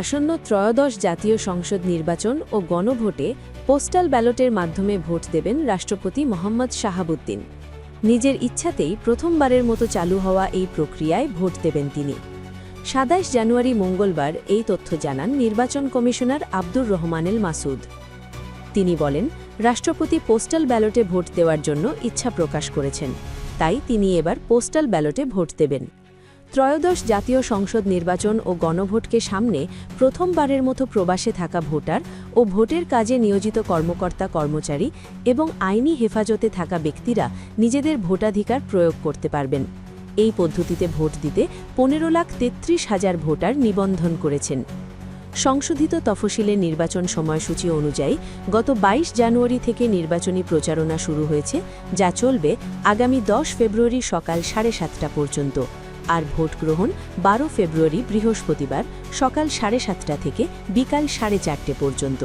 আসন্ন ত্রয়োদশ জাতীয় সংসদ নির্বাচন ও গণভোটে পোস্টাল ব্যালটের মাধ্যমে ভোট দেবেন রাষ্ট্রপতি মোহাম্মদ শাহাবুদ্দিন। নিজের ইচ্ছাতেই প্রথমবারের মতো চালু হওয়া এই প্রক্রিয়ায় ভোট দেবেন তিনি। সাতাইশ জানুয়ারি মঙ্গলবার এই তথ্য জানান নির্বাচন কমিশনার আব্দুর রহমানেল মাসুদ। তিনি বলেন, রাষ্ট্রপতি পোস্টাল ব্যালটে ভোট দেওয়ার জন্য ইচ্ছা প্রকাশ করেছেন। তাই তিনি এবার পোস্টাল ব্যালটে ভোট দেবেন। ত্রয়োদশ জাতীয় সংসদ নির্বাচন ও গণভোটকে সামনে প্রথমবারের মতো প্রবাসে থাকা ভোটার ও ভোটের কাজে নিয়োজিত কর্মকর্তা কর্মচারী এবং আইনি হেফাজতে থাকা ব্যক্তিরা নিজেদের ভোটাধিকার প্রয়োগ করতে পারবেন। এই পদ্ধতিতে ভোট দিতে পনেরো লাখ তেত্রিশ হাজার ভোটার নিবন্ধন করেছেন। সংশোধিত তফসিলের নির্বাচন সময়সূচি অনুযায়ী গত ২২ জানুয়ারি থেকে নির্বাচনী প্রচারণা শুরু হয়েছে, যা চলবে আগামী ১০ ফেব্রুয়ারি সকাল সাড়ে সাতটা পর্যন্ত। আর ভোট গ্রহণ বারো ফেব্রুয়ারি বৃহস্পতিবার সকাল সাড়ে সাতটা থেকে বিকাল সাড়ে চারটে পর্যন্ত।